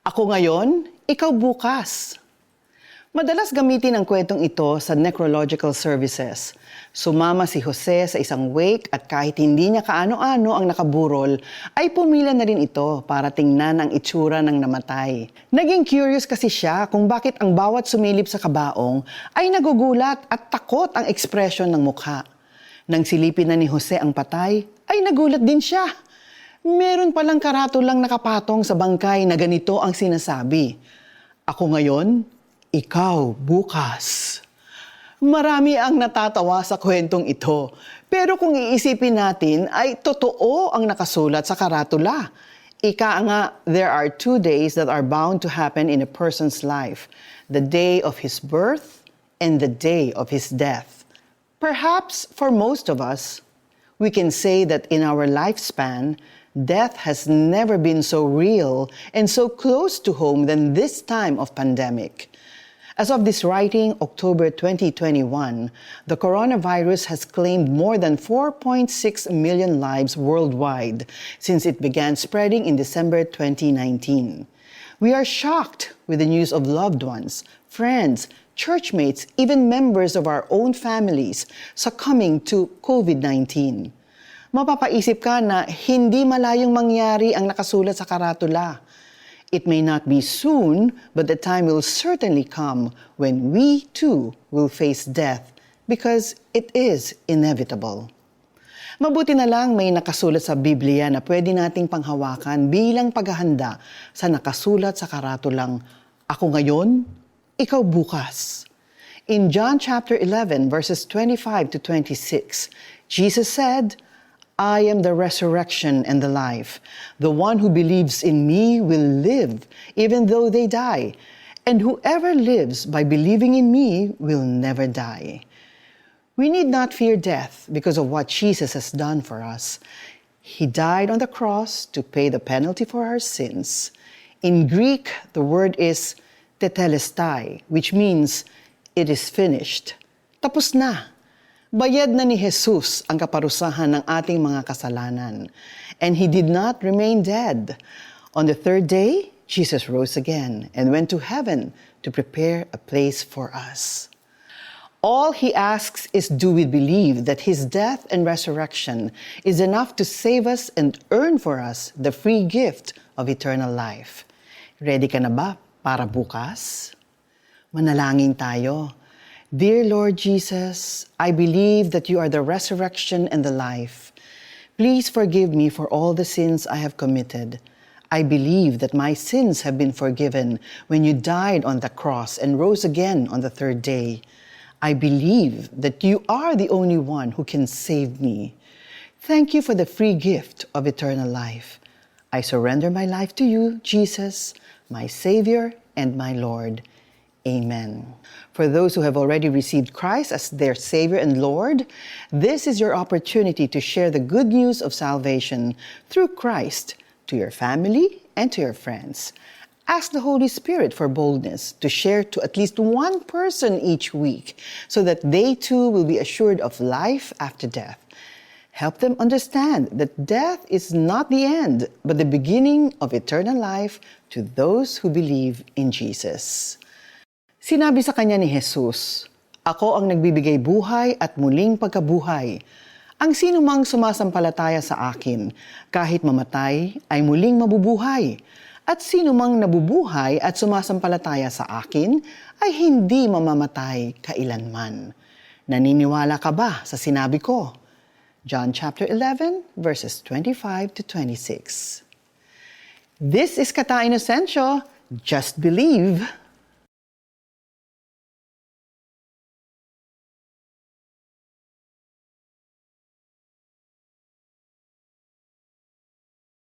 Ako ngayon, ikaw bukas. Madalas gamitin ang kwentong ito sa necrological services. Sumama si Jose sa isang wake at kahit hindi niya kaano-ano ang nakaburol, ay pumila na rin ito para tingnan ang itsura ng namatay. Naging curious kasi siya kung bakit ang bawat sumilip sa kabaong ay nagugulat at takot ang ekspresyon ng mukha. Nang silipin na ni Jose ang patay, ay nagulat din siya. Meron palang karatulang nakapatong sa bangkay na ganito ang sinasabi. Ako ngayon, ikaw bukas. Marami ang natatawa sa kwentong ito. Pero kung iisipin natin, ay totoo ang nakasulat sa karatula. Ika nga, there are two days that are bound to happen in a person's life. The day of his birth and the day of his death. Perhaps for most of us, we can say that in our lifespan, death has never been so real and so close to home than this time of pandemic. As of this writing, October 2021, the coronavirus has claimed more than 4.6 million lives worldwide since it began spreading in December 2019. We are shocked with the news of loved ones, friends, churchmates, even members of our own families succumbing to COVID 19. Mapapaisip ka na hindi malayong mangyari ang nakasulat sa karatula. It may not be soon, but the time will certainly come when we too will face death because it is inevitable. Mabuti na lang may nakasulat sa Biblia na pwede nating panghawakan bilang paghahanda sa nakasulat sa karatulang Ako ngayon, ikaw bukas. In John chapter 11 verses 25 to 26, Jesus said, I am the resurrection and the life. The one who believes in me will live even though they die, and whoever lives by believing in me will never die. We need not fear death because of what Jesus has done for us. He died on the cross to pay the penalty for our sins. In Greek, the word is tetelestai, which means it is finished. Tapos na. Bayad na ni Jesus ang kaparusahan ng ating mga kasalanan. And He did not remain dead. On the third day, Jesus rose again and went to heaven to prepare a place for us. All he asks is do we believe that his death and resurrection is enough to save us and earn for us the free gift of eternal life. Ready ka na ba para bukas? Manalangin tayo. Dear Lord Jesus, I believe that you are the resurrection and the life. Please forgive me for all the sins I have committed. I believe that my sins have been forgiven when you died on the cross and rose again on the third day. I believe that you are the only one who can save me. Thank you for the free gift of eternal life. I surrender my life to you, Jesus, my Savior and my Lord. Amen. For those who have already received Christ as their Savior and Lord, this is your opportunity to share the good news of salvation through Christ to your family and to your friends. Ask the Holy Spirit for boldness to share to at least one person each week so that they too will be assured of life after death. Help them understand that death is not the end, but the beginning of eternal life to those who believe in Jesus. Sinabi sa kanya ni Jesus, Ako ang nagbibigay buhay at muling pagkabuhay. Ang sino mang sumasampalataya sa akin, kahit mamatay, ay muling mabubuhay. At sino mang nabubuhay at sumasampalataya sa akin, ay hindi mamamatay kailanman. Naniniwala ka ba sa sinabi ko? John chapter 11, verses 25 to 26. This is Kata Inocencio. Just believe.